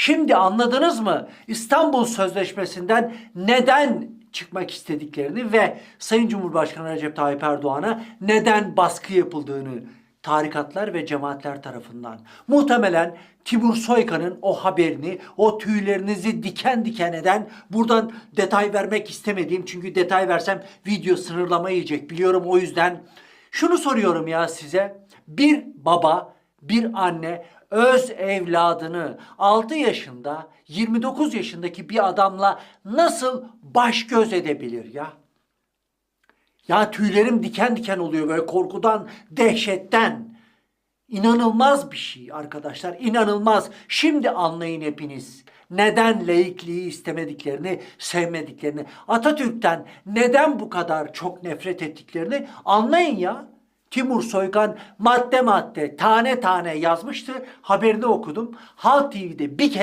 Şimdi anladınız mı? İstanbul Sözleşmesi'nden neden çıkmak istediklerini ve Sayın Cumhurbaşkanı Recep Tayyip Erdoğan'a neden baskı yapıldığını tarikatlar ve cemaatler tarafından. Muhtemelen Timur Soykan'ın o haberini, o tüylerinizi diken diken eden buradan detay vermek istemediğim çünkü detay versem video sınırlama yiyecek biliyorum o yüzden şunu soruyorum ya size. Bir baba, bir anne öz evladını 6 yaşında, 29 yaşındaki bir adamla nasıl baş göz edebilir ya? Ya tüylerim diken diken oluyor böyle korkudan, dehşetten. İnanılmaz bir şey arkadaşlar, inanılmaz. Şimdi anlayın hepiniz. Neden laikliği istemediklerini, sevmediklerini, Atatürk'ten neden bu kadar çok nefret ettiklerini anlayın ya. Timur Soykan madde madde, tane tane yazmıştı. Haberini okudum. Halk TV'de bir kere